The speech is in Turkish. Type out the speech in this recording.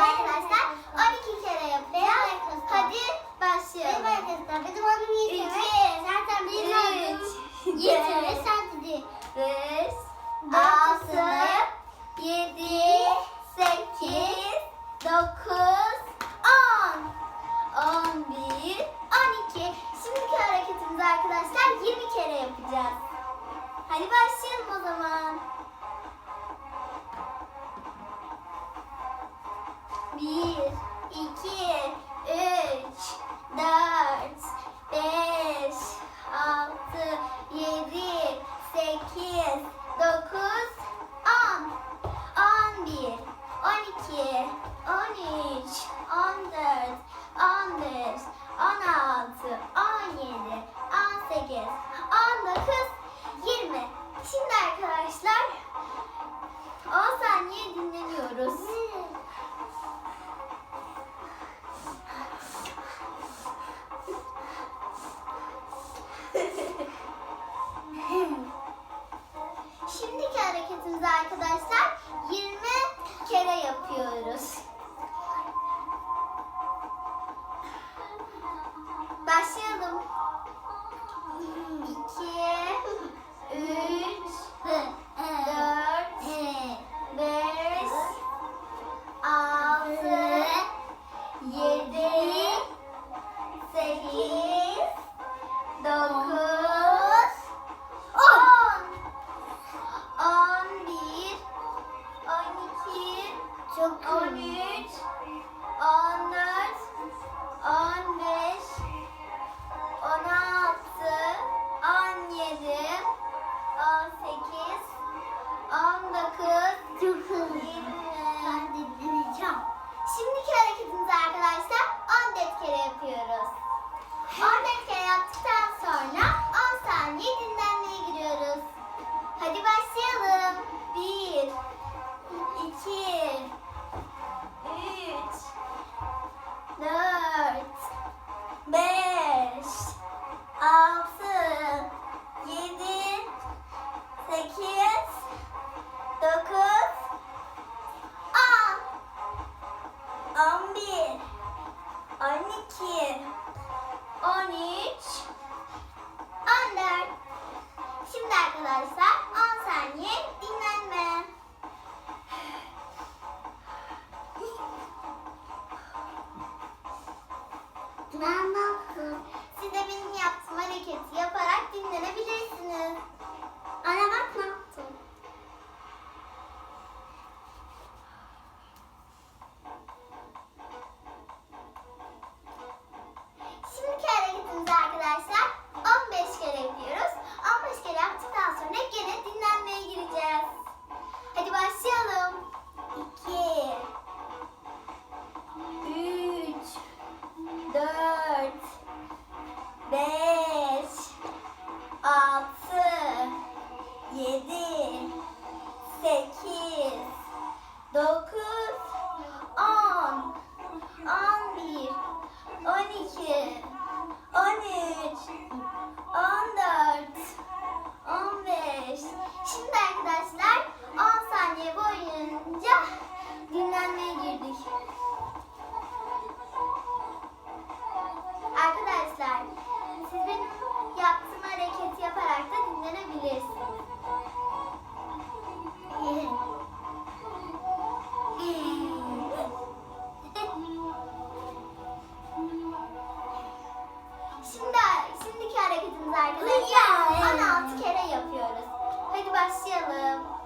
arkadaşlar. 12 kere yapacağız. Hadi başlayalım. Merhaba arkadaşlar. Bizim Yiğit. İki, Zaten üç, benim adım Yiğit. dört, Sen dedi. Beş, Dört altı, sınıf, yedi, sekiz, dokuz, on. On bir, on iki. Şimdiki hareketimizi arkadaşlar 20 kere yapacağız. Hadi başlayalım o zaman. Bir, iki, üç, dört, beş, altı, yedi, sekiz, dokuz, on. On bir, on iki, on üç, on dört, on beş, on altı, on yedi, on sekiz, on dokuz, yirmi. Şimdi arkadaşlar 10 saniye dinleniyoruz. Arkadaşlar 20 kere yapıyoruz. Başlayalım. 2 Çok 13 8 9 10 11 12 13 14 Şimdi arkadaşlar 10 saniye dinlenme. Ben nasıl? Siz de benim yaptığım hareketi dinlenebilirsiniz. yedi, sekiz, dokuz, веселим.